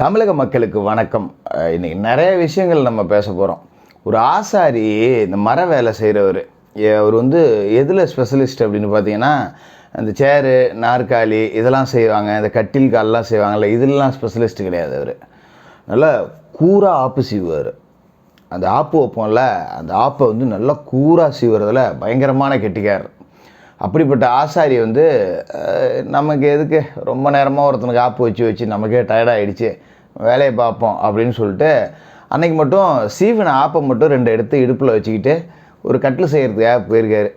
தமிழக மக்களுக்கு வணக்கம். இன்றைக்கி நிறைய விஷயங்கள் நம்ம பேச போகிறோம் ஒரு ஆசாரி இந்த மர வேலை செய்கிறவர் அவர் வந்து எதில் ஸ்பெஷலிஸ்ட் அப்படின்னு பார்த்தீங்கன்னா அந்த சேரு நாற்காலி இதெல்லாம் செய்வாங்க. இந்த கட்டில் கால்லாம் செய்வாங்கல்ல இதெல்லாம் ஸ்பெஷலிஸ்ட் கிடையாது அவர். நல்லா கூராக ஆப்பு சீவுவார். அந்த ஆப்பு வைப்போம்ல அந்த ஆப்பை வந்து நல்லா கூராக சீவுறதுல பயங்கரமான கெட்டிக்காரர். அப்படிப்பட்ட ஆசாரி வந்து நமக்கு எதுக்கு? ரொம்ப நேரமாக ஒருத்தனுக்கு ஆப்பு வச்சு வச்சு நமக்கே டயர்டாகிடுச்சு வேலையை பார்ப்போம் அப்படின்னு சொல்லிட்டு அன்னைக்கு மட்டும் சீவன ஆப்பை மட்டும் ரெண்டு எடுத்து இடுப்பில் வச்சுக்கிட்டு ஒரு கட்டில் செய்கிறதுக்காக போயிருக்காரு.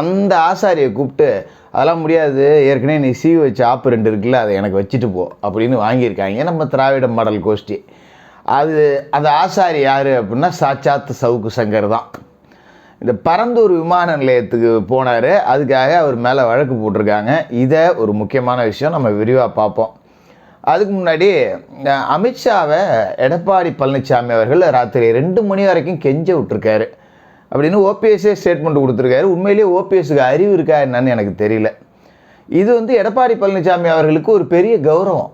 அந்த ஆசாரியை கூப்பிட்டு அதெல்லாம் முடியாது. ஏற்கனவே நீ சீவி வச்ச ஆப்பு ரெண்டு இருக்குல்ல அதை எனக்கு வச்சுட்டு போ அப்படின்னு வாங்கியிருக்காங்க. நம்ம திராவிட மாடல் கோஷ்டி. அது அந்த ஆசாரி யார் அப்படின்னா சாட்சாத் சவுக்கு சங்கர் தான். இந்த பரந்தூர் விமான நிலையத்துக்கு போனார். அதுக்காக அவர் மேலே வழக்கு போட்டிருக்காங்க. இதை ஒரு முக்கியமான விஷயம் நம்ம விரிவாக பார்ப்போம். அதுக்கு முன்னாடி அமித்ஷாவை எடப்பாடி பழனிசாமி அவர்கள் ராத்திரி ரெண்டு மணி வரைக்கும் கெஞ்ச விட்டுருக்காரு. அப்படின்னு ஓபிஎஸ்ஸே ஸ்டேட்மெண்ட் கொடுத்துருக்காரு. உண்மையிலேயே ஓபிஎஸ்க்கு அறிவு இருக்கா என்னன்னு எனக்கு தெரியல. இது வந்து எடப்பாடி பழனிசாமி அவர்களுக்கு ஒரு பெரிய கௌரவம்.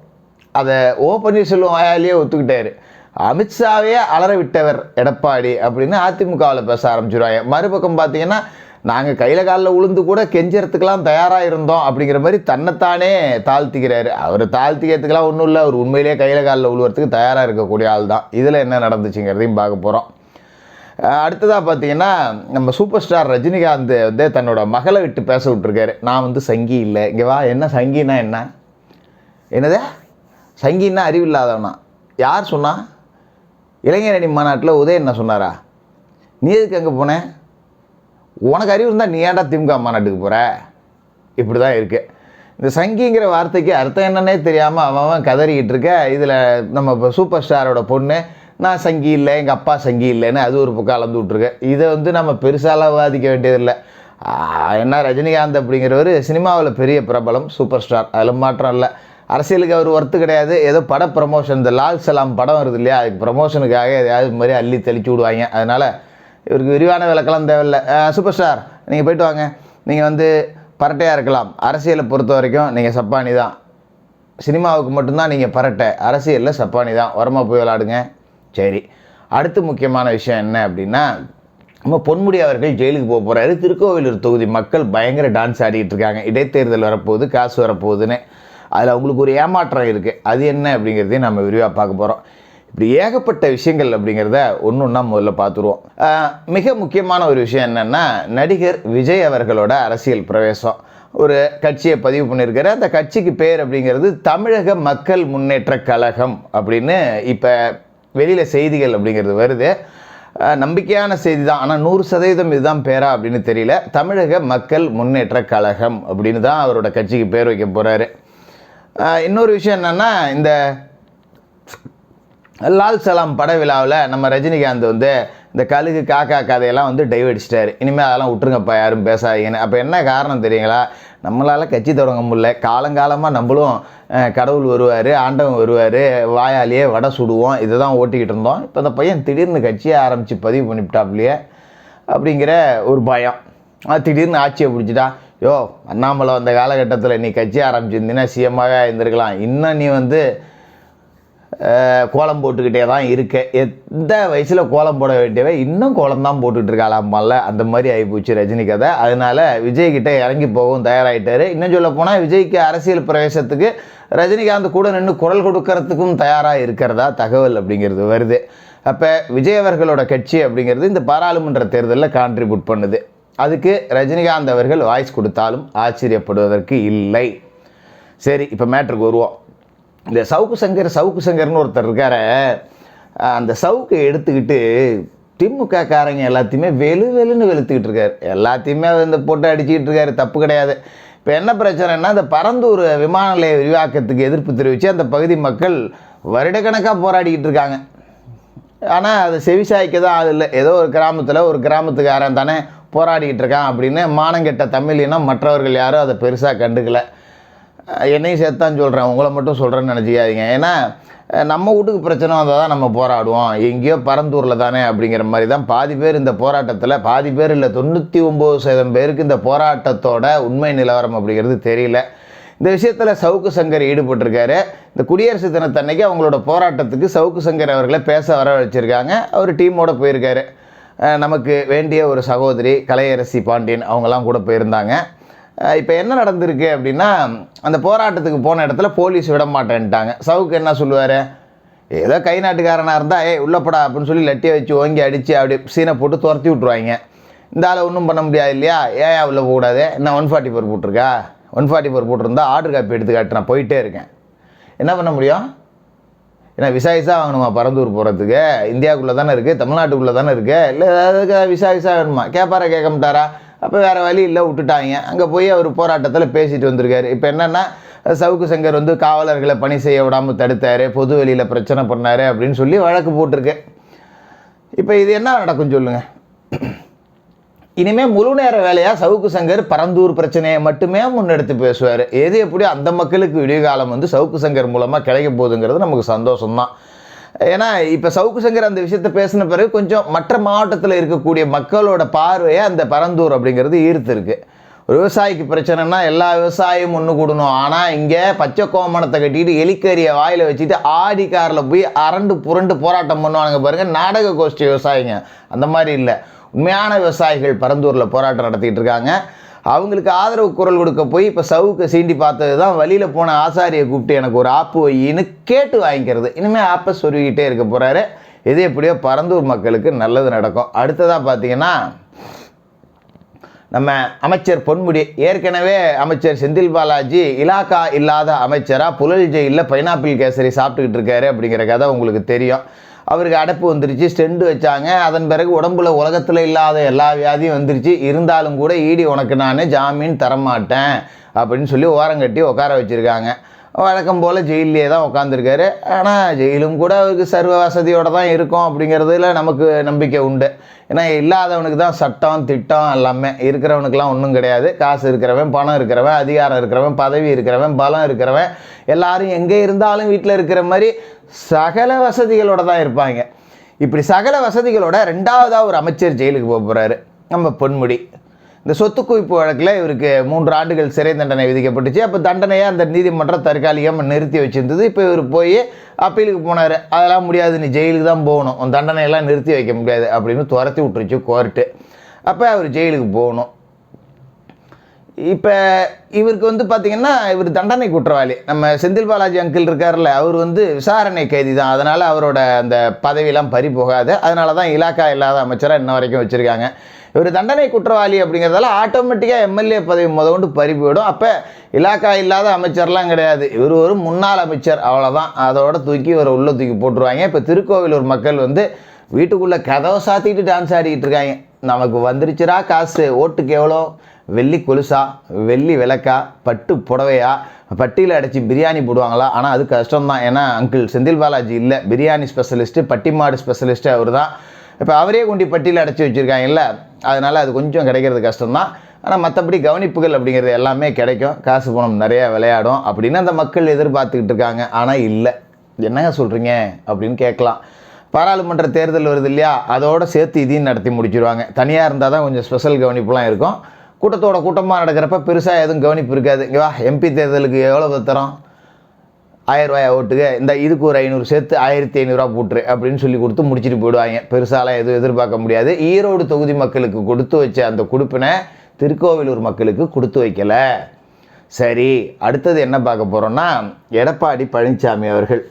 அதை ஓ பன்னீர்செல்வம் வாயாலேயே ஒத்துக்கிட்டாரு. அமித்ஷாவே அலற விட்டவர் எடப்பாடி அப்படின்னு அதிமுகவில் பேச ஆரம்பிச்சிருவாங்க. மறுபக்கம் பார்த்தீங்கன்னா நாங்கள் கையில் காலில் உளுந்து கூட கெஞ்சறதுக்கெலாம் தயாராக இருந்தோம் அப்படிங்கிற மாதிரி தன்னைத்தானே தாழ்த்திக்கிறாரு. அவர் தாழ்த்திக்கிறதுக்கெல்லாம் ஒன்றும் இல்லை அவர் உண்மையிலேயே கையில் காலில் உழுவுறதுக்கு தயாராக இருக்கக்கூடிய ஆள் தான். இதில் என்ன நடந்துச்சுங்கிறதையும் பார்க்க போகிறோம் அடுத்ததாக பார்த்தீங்கன்னா நம்ம சூப்பர் ஸ்டார் ரஜினிகாந்த் வந்து தன்னோட மகளை விட்டு பேச விட்டுருக்காரு. நான் வந்து சங்கி இல்லை. இங்கே வா என்ன சங்கினா என்ன? என்னதே? சங்கின்னா அறிவில்லாதவனா? யார் சொன்னால் இளைஞரணி மாநாட்டில் உதய என்ன சொன்னாரா? நீ எதுக்கு அங்கே போனேன் உனக்கு அறிவு இருந்தால் நீ ஏன்டா திமுக மாநாட்டுக்கு போகிற இப்படி தான் இருக்குது இந்த சங்கிங்கிற வார்த்தைக்கு அர்த்தம் என்னன்னே தெரியாமல் அவன் அவன் கதறிக்கிட்டு இருக்க. இதில் நம்ம இப்போ சூப்பர் ஸ்டாரோட பொண்ணு நான் சங்கி இல்லை எங்கள் அப்பா சங்கி இல்லைன்னு அது ஒரு பக்கம் கலந்து விட்ருக்கேன் இதை வந்து நம்ம பெருசாலாம் வாதிக்க வேண்டியதில்லை. என்ன ரஜினிகாந்த் அப்படிங்கிறவர் சினிமாவில் பெரிய பிரபலம் சூப்பர் ஸ்டார். அதில் மாற்றம் இல்லை. அரசியலுக்கு அவர் ஒர்த்து கிடையாது. ஏதோ பட ப்ரமோஷன் இந்த லால் சலாம் படம் வருது இல்லையா? அதுக்கு ப்ரமோஷனுக்காக எதையாவது மாதிரி அள்ளி தெளிச்சு விடுவாங்க. அதனால் இவருக்கு விரிவான விளக்கெல்லாம் தேவையில்லை. சூப்பர் ஸ்டார் நீங்கள் போயிட்டு வாங்க. நீங்கள் வந்து பரட்டையாக இருக்கலாம். அரசியலை பொறுத்த வரைக்கும் நீங்கள் சப்பானி தான். சினிமாவுக்கு மட்டும்தான் நீங்கள் பரட்டை. அரசியலில் சப்பானி தான். உரமாக போய் விளாடுங்க சரி. அடுத்து முக்கியமான விஷயம் என்ன அப்படின்னா நம்ம பொன்முடி அவர்கள் ஜெயிலுக்கு போக போகிறாரு திருக்கோவிலூர் தொகுதி மக்கள் பயங்கர டான்ஸ் ஆடிக்கிட்டு இருக்காங்க. இடைத்தேர்தல் வரப்போகுது காசு வரப்போகுதுன்னு. அதில் அவங்களுக்கு ஒரு ஏமாற்றம் இருக்குது அது என்ன அப்படிங்கிறதையும் நம்ம விரிவாக பார்க்க போகிறோம் இப்படி ஏகப்பட்ட விஷயங்கள் அப்படிங்கிறத ஒன்று ஒன்றா முதல்ல பார்த்துருவோம். மிக முக்கியமான ஒரு விஷயம் என்னென்னா நடிகர் விஜய் அவர்களோட அரசியல் பிரவேசம். ஒரு கட்சியை பதிவு பண்ணியிருக்காரு. அந்த கட்சிக்கு பேர் அப்படிங்கிறது தமிழக மக்கள் முன்னேற்ற கழகம் அப்படின்னு இப்போ வெளியில் செய்திகள் அப்படிங்கிறது வருது. நம்பிக்கையான செய்தி தான். ஆனால் நூறு சதவீதம் இதுதான் பேரா அப்படின்னு தெரியல. தமிழக மக்கள் முன்னேற்ற கழகம் அப்படின்னு தான் அவரோட கட்சிக்கு பேர் வைக்க போகிறாரு இன்னொரு விஷயம் என்னென்னா இந்த லால் சலாம் பட விழாவில் நம்ம ரஜினிகாந்த் வந்து இந்த கழுகு காக்கா கதையெல்லாம் வந்து டைவடிச்சிட்டாரு இனிமேல் அதெல்லாம் விட்டுருங்கப்பா யாரும் பேசாதீங்கன்னு. அப்போ என்ன காரணம் தெரியுங்களா? நம்மளால் கட்சி தொடங்க முடியல. காலங்காலமாக நம்மளும் கடவுள் வருவார் ஆண்டவன் வருவார் வாயாலேயே வடை சுடுவோம் இதை தான் ஓட்டிக்கிட்டு இருந்தோம். இப்போ அந்த பையன் திடீர்னு கட்சியை ஆரம்பித்து பதிவு பண்ணிவிட்டாப்லையே அப்படிங்கிற ஒரு பயம். திடீர்னு ஆட்சியை பிடிச்சிட்டா யோ அண்ணாமலை வந்த காலகட்டத்தில் நீ கட்சி ஆரம்பிச்சிருந்தீங்கன்னா சிஎம்மாவே இருந்திருக்கலாம் இன்னும் நீ வந்து கோலம் போட்டுக்கிட்டே தான் இருக்க. எந்த வயசில் கோலம் போட வேண்டியவை இன்னும் கோலம் தான் போட்டுக்கிட்டு இருக்காளாம்பால அந்த மாதிரி ஆகிப்போச்சு ரஜினி கதை. அதனால் விஜய்கிட்ட இறங்கி போகவும் தயாராகிட்டார் இன்னும் சொல்ல போனால் விஜய்க்கு அரசியல் பிரவேசத்துக்கு ரஜினிகாந்த் கூட நின்று குரல் கொடுக்கறதுக்கும் தயாராக இருக்கிறதா தகவல் அப்படிங்கிறது வருது. அப்போ விஜய் அவர்களோட கட்சி அப்படிங்கிறது இந்த பாராளுமன்ற தேர்தலில் கான்ட்ரிபியூட் பண்ணுது. அதுக்கு ரஜினிகாந்த் அவர்கள் வாய்ஸ் கொடுத்தாலும் ஆச்சரியப்படுவதற்கு இல்லை. சரி இப்போ மேட்ருக்கு வருவோம். இந்த சவுக்கு சங்கர் சவுக்கு சங்கர்னு ஒருத்தர் இருக்கார. அந்த சவுக்கை எடுத்துக்கிட்டு திமுக காரங்க எல்லாத்தையுமே வெளு வெளுன்னு வெளுத்துக்கிட்டு இருக்காரு. எல்லாத்தையுமே இந்த போட்டு அடிச்சுக்கிட்டு இருக்காரு தப்பு கிடையாது. இப்போ என்ன பிரச்சனைனா இந்த பரந்தூர் விமான நிலைய விரிவாக்கத்துக்கு எதிர்ப்பு தெரிவித்து அந்த பகுதி மக்கள் வருடக்கணக்காக போராடிக்கிட்டு இருக்காங்க. ஆனால் அது செவிசாய்க்க தான் ஆள் இல்லை. ஏதோ ஒரு கிராமத்தில் ஒரு கிராமத்துக்காரன் தானே போராடிக்கிட்டு இருக்கான் அப்படின்னு மானங்கெட்ட தமிழ் இனம் மற்றவர்கள் யாரும் அதை பெருசாக கண்டுக்கல. என்னையும் சேர்த்தான் சொல்கிறேன் உங்களை மட்டும் சொல்கிறேன்னு நினச்சிக்காதீங்க. ஏன்னா நம்ம வீட்டுக்கு பிரச்சனை வந்தால் தான் நம்ம போராடுவோம். எங்கேயோ பரந்தூரில் தானே அப்படிங்கிற மாதிரி தான் பாதி பேர் இந்த போராட்டத்தில் பாதி பேர் இல்லை தொண்ணூற்றி ஒம்பது சதவீதம் பேருக்கு இந்த போராட்டத்தோட உண்மை நிலவரம் அப்படிங்கிறது தெரியல. இந்த விஷயத்தில் சவுக்கு சங்கர் ஈடுபட்டிருக்காரு. இந்த குடியரசு தினத்தன்னைக்கு அவங்களோட போராட்டத்துக்கு சவுக்கு சங்கர் அவர்களை பேச வர வச்சுருக்காங்க அவர் டீமோட போயிருக்காரு. நமக்கு வேண்டிய ஒரு சகோதரி கலையரசி பாண்டியன் அவங்கெல்லாம் கூட போயிருந்தாங்க. இப்போ என்ன நடந்திருக்கு அப்படின்னா அந்த போராட்டத்துக்கு போன இடத்துல போலீஸ் விட மாட்டேன்ட்டாங்க சவுக்கு என்ன சொல்லுவார்? ஏதோ கை நாட்டுக்காரனாக இருந்தால் ஏ உள்ளப்படா அப்படின்னு சொல்லி லட்டியை வச்சு ஓங்கி அடித்து அப்படி சீனை போட்டு துரத்தி விட்ருவாங்க இந்த ஆளை ஒன்றும் பண்ண முடியாது இல்லையா? ஏன் உள்ளே போகக்கூடாது? என்ன ஒன் ஃபார்ட்டி ஃபோர் போட்டிருக்கா? ஒன் ஃபார்ட்டி ஃபோர் போட்டிருந்தா ஆர்டர் காப்பி எடுத்து காட்டு நான் போயிட்டே இருக்கேன். என்ன பண்ண முடியும்? ஏன்னா விசா விசா வாங்கணுமா? பரந்தூர் போகிறதுக்கு இந்தியாவுக்குள்ளே தானே இருக்குது தமிழ்நாட்டுக்குள்ளே தானே இருக்குது இல்லை அதுக்கு விசா விசா வேணுமா? கேட்பாரா கேட்க மாட்டாரா? அப்போ வேறு வழி இல்லை விட்டுட்டாங்க. அங்கே போய் அவர் போராட்டத்தில் பேசிட்டு வந்திருக்காரு. இப்போ என்னென்னா சவுக்கு சங்கர் வந்து காவலர்களை பணி செய்ய விடாமல் தடுத்தார். பொது வெளியில் பிரச்சனை பண்ணார் அப்படின்னு சொல்லி வழக்கு போட்டிருக்கு. இப்போ இது என்ன நடக்கும் சொல்லுங்கள் இனிமே முழு நேர வேலையாக சவுக்கு சங்கர் பரந்தூர் பிரச்சனையை மட்டுமே முன்னெடுத்து பேசுவார். எது எப்படியோ அந்த மக்களுக்கு விடியகாலம் வந்து சவுக்கு சங்கர் மூலமாக கிடைக்க போகுதுங்கிறது நமக்கு சந்தோஷம்தான். ஏன்னா இப்போ சவுக்கு சங்கர் அந்த விஷயத்தை பேசின பிறகு கொஞ்சம் மற்ற மாவட்டத்தில் இருக்கக்கூடிய மக்களோட பார்வையை அந்த பரந்தூர் அப்படிங்கிறது ஈர்த்து இருக்குது விவசாயிக்கு பிரச்சனைனா எல்லா விவசாயியும் ஒன்று கூடணும். ஆனால் இங்கே பச்சை கோமணத்தை கட்டிக்கிட்டு எலிக்கறியை வாயில் வச்சுட்டு ஆடி காரில் போய் அரண்டு புரண்டு போராட்டம் பண்ணுவானுங்க பாருங்கள் நாடக கோஷ்டி விவசாயிங்க. அந்த மாதிரி இல்லை. உண்மையான விவசாயிகள் பரந்தூரில் போராட்டம் நடத்திக்கிட்டு இருக்காங்க. அவங்களுக்கு ஆதரவு குரல் கொடுக்க போய் இப்போ சவுக்கு சீண்டி பார்த்தது தான் வழியில் போன ஆசாரியை கூப்பிட்டு எனக்கு ஒரு ஆப்பு வையின்னு கேட்டு வாங்கிக்கிறது. இனிமேல் ஆப்பை சொருகிட்டே இருக்க போகிறாரு எது எப்படியோ பரந்தூர் மக்களுக்கு நல்லது நடக்கும். அடுத்ததாக பார்த்தீங்கன்னா நம்ம அமைச்சர் பொன்முடி ஏற்கனவே அமைச்சர் செந்தில் பாலாஜி இலாக்கா இல்லாத அமைச்சராக புழல் ஜெயிலில் பைனாப்பிள் கேசரி சாப்பிட்டுக்கிட்டு இருக்காரு அப்படிங்கிற கதை உங்களுக்கு தெரியும். அவருக்கு அடைப்பு வந்துருச்சு ஸ்டெண்டு வச்சாங்க. அதன் பிறகு உடம்புல உலகத்தில் இல்லாத எல்லா வியாதியும் வந்துருச்சு. இருந்தாலும் கூட ஈடி உனக்கு நான் ஜாமீன் தரமாட்டேன் அப்படின்னு சொல்லி ஓரங்கட்டி உட்கார வச்சுருக்காங்க. வழக்கம் போல் ஜெயிலே தான் உட்காந்துருக்காரு ஆனால் ஜெயிலும் கூட அவருக்கு சர்வ வசதியோடு தான் இருக்கும் அப்படிங்கிறதுல நமக்கு நம்பிக்கை உண்டு. ஏன்னா இல்லாதவனுக்கு தான் சட்டம் திட்டம் எல்லாமே. இருக்கிறவனுக்குலாம் ஒன்றும் கிடையாது. காசு இருக்கிறவன் பணம் இருக்கிறவன் அதிகாரம் இருக்கிறவன் பதவி இருக்கிறவன் பலம் இருக்கிறவன். எல்லாரும் எங்கே இருந்தாலும் வீட்டில் இருக்கிற மாதிரி சகல வசதிகளோட தான் இருப்பாங்க. இப்படி சகல வசதிகளோட ரெண்டாவதாக ஒரு அமைச்சர் ஜெயிலுக்கு போக போகிறாரு நம்ம பொன்முடி. இந்த சொத்து குவிப்பு வழக்கில் இவருக்கு மூன்று ஆண்டுகள் சிறை தண்டனை விதிக்கப்பட்டுச்சு. அப்போ தண்டனையை அந்த நீதிமன்றம் தற்காலிகமாக நிறுத்தி வச்சிருந்தது. இப்போ இவர் போய் அப்பீலுக்கு போனார். அதெல்லாம் முடியாது. நீ ஜெயிலுக்கு தான் போகணும். உன் தண்டனையெல்லாம் நிறுத்தி வைக்க முடியாது அப்படின்னு துரத்தி விட்டுருச்சு கோர்ட்டு. அப்போ அவர் ஜெயிலுக்கு போகணும். இப்போ இவருக்கு வந்து பார்த்திங்கன்னா இவர் தண்டனை குற்றவாளி. நம்ம செந்தில் பாலாஜி அங்கிள் இருக்கார்ல அவர் வந்து விசாரணை கைதி தான். அதனால் அவரோட அந்த பதவியெல்லாம் பறி போகாது அதனால தான் இலாக்கா இல்லாத அமைச்சராக இன்ன வரைக்கும் வச்சுருக்காங்க. இவர் தண்டனை குற்றவாளி அப்படிங்கிறதால ஆட்டோமேட்டிக்காக எம்எல்ஏ பதவி முதற்கொண்டு பறி போயிடும் அப்போ இலாக்கா இல்லாத அமைச்சர்லாம் கிடையாது. இவர் ஒரு முன்னாள் அமைச்சர். அவ்வளோதான் அதோட தூக்கி இவரை உள்ளே தூக்கி போட்டுருவாங்க. இப்போ திருக்கோவிலூர் மக்கள் வந்து வீட்டுக்குள்ளே கதவை சாத்திட்டு டான்ஸ் ஆடிக்கிட்டு இருக்காங்க. நமக்கு வந்துருச்சுரா காசு. ஓட்டுக்கு எவ்வளோ? வெள்ளி கொலுசா? வெள்ளி விளக்கா? பட்டு புடவையா? பட்டியில் அடைச்சி பிரியாணி போடுவாங்களா? ஆனால் அது கஷ்டம்தான். ஏன்னா அங்கிள் செந்தில் பாலாஜி இல்லை. பிரியாணி ஸ்பெஷலிஸ்ட்டு பட்டிமாடு ஸ்பெஷலிஸ்ட்டு அவர் தான் இப்போ அவரே கொண்டு பட்டியில் அடைச்சி வச்சுருக்காங்கல்ல. அதனால் அது கொஞ்சம் கிடைக்கிறது கஷ்டம்தான். ஆனால் மற்றபடி கவனிப்புகள் அப்படிங்கிறது எல்லாமே கிடைக்கும். காசு பணம் நிறையா விளையாடும். அப்படின்னு அந்த மக்கள் எதிர்பார்த்துக்கிட்டு இருக்காங்க. ஆனால் இல்லை. என்னங்க சொல்கிறீங்க அப்படின்னு கேட்கலாம். பாராளுமன்ற தேர்தல் வருது இல்லையா? அதோட சேர்த்து இதையும் நடத்தி முடிச்சிருவாங்க. தனியாக இருந்தால் தான் கொஞ்சம் ஸ்பெஷல் கவனிப்புலாம் இருக்கும். கூட்டத்தோட கூட்டமாக நடக்கிறப்ப பெருசாக எதுவும் கவனிப்பு இருக்காது. இங்கே வா எம்பி தேர்தலுக்கு எவ்வளோ தரோம்? ஆயிரம் ஓட்டுக்கு இந்த இதுக்கு ஒரு ஐநூறு சேர்த்து ஆயிரத்தி ஐநூறுரூவா போட்டுரு அப்படின்னு சொல்லி கொடுத்து முடிச்சுட்டு போயிடுவாங்க. பெருசாலாம் எதுவும் எதிர்பார்க்க முடியாது. ஈரோடு தொகுதி மக்களுக்கு கொடுத்து வச்ச அந்த கொடுப்பினை திருக்கோவிலூர் மக்களுக்கு கொடுத்து வைக்கலை. சரி அடுத்தது என்ன பார்க்க போகிறோன்னா எடப்பாடி பழனிசாமி அவர்கள்.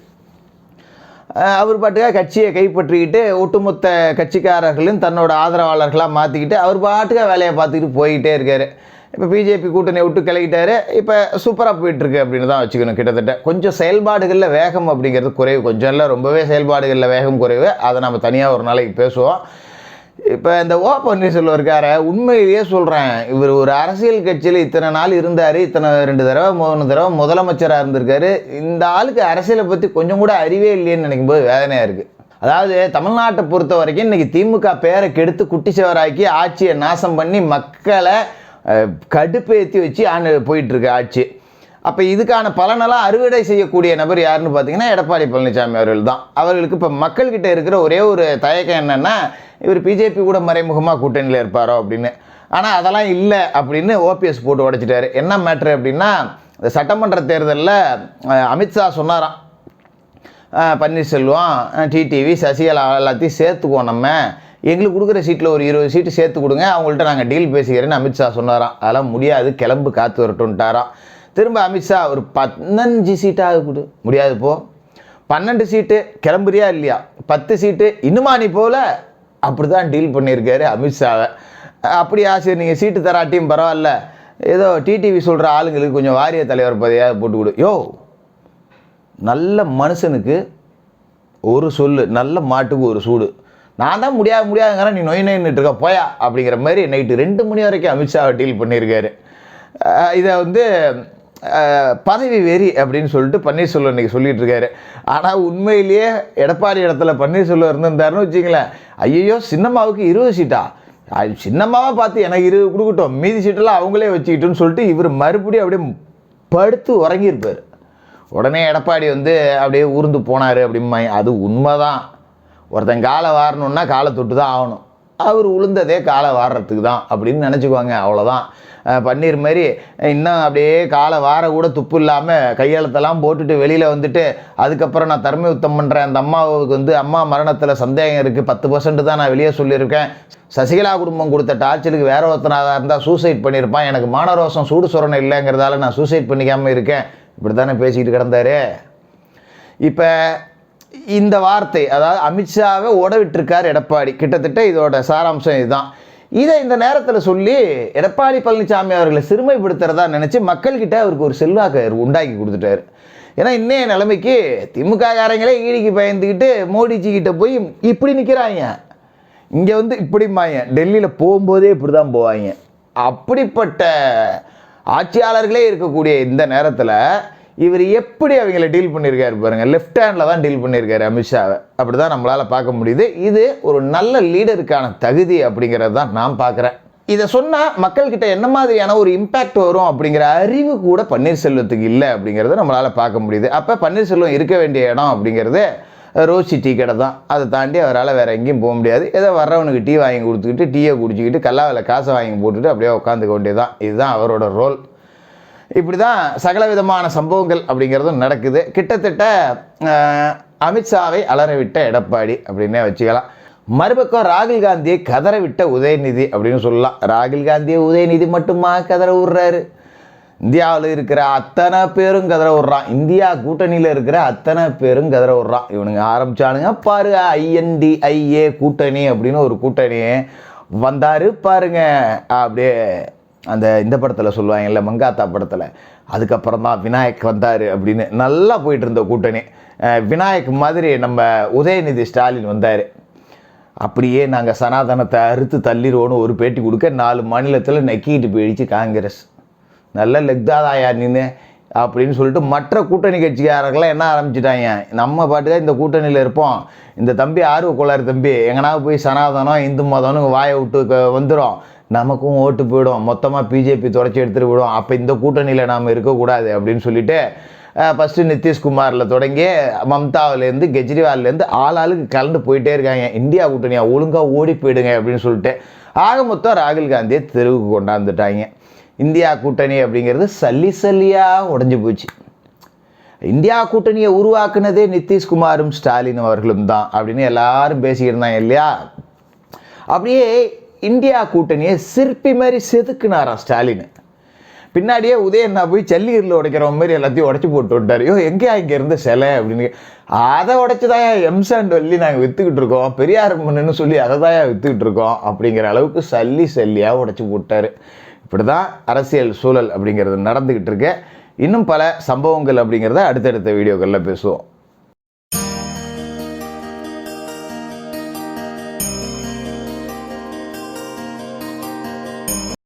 அவர் பாட்டுக்காக கட்சியை கைப்பற்றிக்கிட்டு ஒட்டுமொத்த கட்சிக்காரர்களும் தன்னோட ஆதரவாளர்களாக மாற்றிக்கிட்டு அவர் பாட்டுக்காக வேலையை பார்த்துக்கிட்டு போய்கிட்டே இருக்கார். இப்போ பிஜேபி கூட்டணியை விட்டு கிளக்கிட்டாரு இப்போ சூப்பராக போயிட்டுருக்கு அப்படின்னு தான் வச்சுக்கணும் கிட்டத்தட்ட. கொஞ்சம் செயல்பாடுகளில் வேகம் அப்படிங்கிறது குறைவு. கொஞ்சம் இல்லை ரொம்பவே செயல்பாடுகளில் வேகம் குறைவு. அதை நம்ம தனியாக ஒரு நாளைக்கு பேசுவோம். இப்போ இந்த ஓ பன்னீர்செல்வம் இருக்கார உண்மையிலேயே சொல்கிறேன் இவர் ஒரு அரசியல் கட்சியில் இத்தனை நாள் இருந்தார் இத்தனை ரெண்டு தடவை மூணு தடவை முதலமைச்சராக இருந்திருக்காரு. இந்த ஆளுக்கு அரசியலை பற்றி கொஞ்சம் கூட அறிவே இல்லையேன்னு நினைக்கும் போது வேதனையாக இருக்குது அதாவது தமிழ்நாட்டை பொறுத்த வரைக்கும் இன்றைக்கி திமுக பேரை கெடுத்து குட்டி குட்டிச்சவராக்கி ஆட்சியை நாசம் பண்ணி மக்களை கடுப்பேற்றி வச்சு ஆண்டு போயிட்டுருக்கு ஆட்சி. அப்போ இதுக்கான பலனெல்லாம் அறுவடை செய்யக்கூடிய நபர் யாருன்னு பார்த்தீங்கன்னா எடப்பாடி பழனிசாமி அவர்கள் தான். அவர்களுக்கு இப்போ மக்கள்கிட்ட இருக்கிற ஒரே ஒரு தயக்கம் என்னென்னா இவர் பிஜேபி கூட மறைமுகமாக கூட்டணியில் இருப்பாரோ அப்படின்னு. ஆனால் அதெல்லாம் இல்லை அப்படின்னு ஓபிஎஸ் போட்டு உடைச்சிட்டாரு. என்ன மேட்ரு அப்படின்னா இந்த சட்டமன்ற தேர்தலில் அமித்ஷா சொன்னாராம். பன்னீர்செல்வம் டிடிவி சசிகலா எல்லாத்தையும் சேர்த்துக்குவோம் நம்ம. எங்களுக்கு கொடுக்குற சீட்டில் ஒரு இருபது சீட்டு சேர்த்து கொடுங்க. அவங்கள்ட்ட நாங்கள் டீல் பேசிக்கிறேன்னு அமித்ஷா சொன்னாராம். அதெல்லாம் முடியாது கிளம்பு காற்று வரட்டும்ட்டாராம். திரும்ப அமித்ஷா ஒரு பதினஞ்சு சீட்டாக கொடு. முடியாது போ. பன்னெண்டு சீட்டு கிளம்புறியா இல்லையா? பத்து சீட்டு இன்னுமா நீ போகல அப்படி தான் டீல் பண்ணியிருக்காரு அமித்ஷாவை அப்படியா சரி நீங்கள் சீட்டு தராட்டியும் பரவாயில்ல. ஏதோ டிடிவி சொல்கிற ஆளுங்களுக்கு கொஞ்சம் வாரிய தலைவர் பதவியாக போட்டு கொடு யோ நல்ல மனுஷனுக்கு ஒரு சொல்லு நல்ல மாட்டுக்கு ஒரு சூடு. நான் தான் முடியாது முடியாதுங்கிற நீ நொய் நொயின்னுட்டு இருக்க போயா அப்படிங்கிற மாதிரி நைட்டு ரெண்டு மணி வரைக்கும் அமித்ஷாவை டீல் பண்ணியிருக்காரு இதை வந்து பதவி வெறி அப்படின்னு சொல்லிட்டு பன்னீர்செல்வம் இன்னைக்கு சொல்லிகிட்டு இருக்காரு. ஆனால் உண்மையிலேயே எடப்பாடி இடத்துல பன்னீர்செல்வம் இருந்திருந்தாருன்னு வச்சுக்கங்களேன். ஐயோ சின்னம்மாவுக்கு இருபது சீட்டா? அது சின்னம்மாவை பார்த்து எனக்கு இருபது கொடுக்கட்டும் மீதி சீட்டெல்லாம் அவங்களே வச்சுக்கிட்டோன்னு சொல்லிட்டு இவர் மறுபடியும் அப்படியே படுத்து உறங்கியிருப்பார். உடனே எடப்பாடி வந்து அப்படியே ஊர்ந்து போனார் அப்படிம்மா அது உண்மைதான். ஒருத்தன் காலை வாரணுன்னா காலை தொட்டு தான் ஆகணும். அவர் உளுந்ததே காலை வாடுறதுக்கு தான் அப்படின்னு நினச்சிக்குவாங்க அவ்வளோதான் பன்னீர் மாதிரி இன்னும் அப்படியே காலை வார கூட துப்பு இல்லாமல் கையெழுத்தெல்லாம் போட்டுட்டு வெளியில் வந்துட்டு அதுக்கப்புறம் நான் தர்ம யுத்தம் பண்ணுறேன் அந்த அம்மாவுக்கு வந்து அம்மா மரணத்தில் சந்தேகம் இருக்குது பத்து பர்சன்ட் தான் நான் வெளியே சொல்லியிருக்கேன். சசிகலா குடும்பம் கொடுத்த டார்ச்சருக்கு வேற ஒருத்தனாக இருந்தால் சூசைட் பண்ணியிருப்பான். எனக்கு மானரோசம் சூடு சொரணை இல்லைங்கிறதால நான் சூசைட் பண்ணிக்காமல் இருக்கேன். இப்படி தானே பேசிக்கிட்டு கிடந்தாரு. இப்போ இந்த வார்த்தை அதாவது அமித்ஷாவை ஓடவிட்டிருக்கார் எடப்பாடி. கிட்டத்தட்ட இதோட சாராம்சம் இதுதான். இதை இந்த நேரத்தில் சொல்லி எடப்பாடி பழனிசாமி அவர்களை சிறுமைப்படுத்துறதா நினச்சி மக்கள்கிட்ட அவருக்கு ஒரு செல்வாக்கு உண்டாக்கி கொடுத்துட்டாரு. ஏன்னா இன்னைய நிலைமைக்கு திமுககாரங்களே ஈடிக்கு பயந்துக்கிட்டு மோடிஜி கிட்ட போய் இப்படி நிற்கிறாங்க இங்கே வந்து இப்படிம்பாங்க. டெல்லியில் போகும்போதே இப்படி தான் போவாங்க. அப்படிப்பட்ட ஆட்சியாளர்களே இருக்கக்கூடிய இந்த நேரத்தில் இவர் எப்படி அவங்கள டீல் பண்ணியிருக்காரு பாருங்கள் லெஃப்ட் ஹேண்டில் தான் டீல் பண்ணியிருக்காரு அமித்ஷாவை. அப்படி தான் நம்மளால் பார்க்க முடியுது. இது ஒரு நல்ல லீடருக்கான தகுதி அப்படிங்கிறது தான் நான் பார்க்குறேன். இதை சொன்னால் மக்கள்கிட்ட என்ன மாதிரியான ஒரு இம்பேக்ட் வரும் அப்படிங்கிற அறிவு கூட பன்னீர்செல்வத்துக்கு இல்லை அப்படிங்கிறத நம்மளால் பார்க்க முடியுது. அப்போ பன்னீர்செல்வம் இருக்க வேண்டிய இடம் அப்படிங்கிறது ரோசி டீ கடை தான். அதை தாண்டி அவரால் வேறு எங்கேயும் போக முடியாது. ஏதோ வர்றவனுக்கு டீ வாங்கி கொடுத்துக்கிட்டு டீயை குடிச்சிக்கிட்டு கல்லாவில் காசை வாங்கி போட்டுட்டு அப்படியே உட்காந்துக்க வேண்டியதுதான். இதுதான் அவரோட ரோல் இப்படி தான் சகல விதமான சம்பவங்கள் அப்படிங்கிறதும் நடக்குது. கிட்டத்தட்ட அமித்ஷாவை அலறவிட்ட எடப்பாடி அப்படின்னே வச்சுக்கலாம். மறுபக்கம் ராகுல் காந்தியை கதற விட்ட உதயநிதி அப்படின்னு சொல்லலாம். ராகுல் காந்தியை உதயநிதி மட்டுமா கதற விடுறாரு? இந்தியாவில் இருக்கிற அத்தனை பேரும் கதற விட்றான். இந்தியா கூட்டணியில் இருக்கிற அத்தனை பேரும் கதற விட்றான். இவனுங்க ஆரம்பிச்சானுங்க பாரு ஐஎன்டிஐஏ கூட்டணி அப்படின்னு ஒரு கூட்டணி வந்தாரு பாருங்க. அப்படியே அந்த இந்த படத்தில் சொல்லுவாங்கல்ல மங்காத்தா படத்தில். அதுக்கப்புறம் தான் விநாயக் வந்தார் அப்படின்னு. நல்லா போயிட்டு இருந்த கூட்டணி. விநாயக் மாதிரி நம்ம உதயநிதி ஸ்டாலின் வந்தார். அப்படியே நாங்கள் சனாதனத்தை அறுத்து தள்ளிடுவோன்னு ஒரு பேட்டி கொடுக்க நாலு மாநிலத்தில் நக்கிட்டு போயிடுச்சு காங்கிரஸ். நல்ல லெக்தாதாயா நின்று அப்படின்னு சொல்லிட்டு மற்ற கூட்டணி கட்சிக்காரர்கள்லாம் என்ன ஆரம்பிச்சிட்டாங்க? நம்ம பாட்டுக்காக இந்த கூட்டணியில் இருப்போம். இந்த தம்பி ஆர்வ கோளாறு தம்பி எங்கனா போய் சனாதனம் இந்து மதம்னு வாயை விட்டு வந்துடும் நமக்கும் ஓட்டு போயிடும். மொத்தமாக பிஜேபி தொடச்சி எடுத்துகிட்டு விடும் அப்போ இந்த கூட்டணியில் நாம் இருக்கக்கூடாது அப்படின்னு சொல்லிட்டு ஃபஸ்ட்டு நிதிஷ்குமாரில் தொடங்கி மம்தாவிலேருந்து கெஜ்ரிவால்லேருந்து ஆள் ஆளுக்கு கலந்து போயிட்டே இருக்காங்க. இந்தியா கூட்டணியாக ஒழுங்காக ஓடி போயிடுங்க அப்படின்னு சொல்லிட்டு. ஆக மொத்தம் ராகுல் காந்தியை தெருவுக்கு கொண்டாந்துட்டாங்க. இந்தியா கூட்டணி அப்படிங்கிறது சல்லி சல்லியாக உடஞ்சி போச்சு. இந்தியா கூட்டணியை உருவாக்குனதே நிதிஷ்குமாரும் ஸ்டாலின் அவர்களும் தான் அப்படின்னு எல்லாரும் பேசிக்கிட்டு இருந்தாங்க இல்லையா? அப்படியே இந்தியா கூட்டணியை சிற்பி மாதிரி செதுக்குனாராம் ஸ்டாலின். பின்னாடியே உதயண்ணா போய் சல்லிகரில் உடைக்கிற மாதிரி எல்லாத்தையும் உடச்சி போட்டு விட்டார். ஐயோ எங்கேயா இங்கே இருந்த சிலை அப்படின்னு அதை உடச்சி தான் எம்சாண்ட் வள்ளி நாங்கள் விற்றுக்கிட்டு இருக்கோம். பெரியார் மண்ணுன்னு சொல்லி அதை தான் விற்றுக்கிட்டு இருக்கோம் அப்படிங்கிற அளவுக்கு சல்லி சல்லியாக உடச்சி போட்டார். இப்படி தான் அரசியல் சூழல் அப்படிங்கிறது நடந்துக்கிட்டு இருக்கு. இன்னும் பல சம்பவங்கள் அப்படிங்கிறத அடுத்தடுத்த வீடியோக்களில் பேசுவோம்.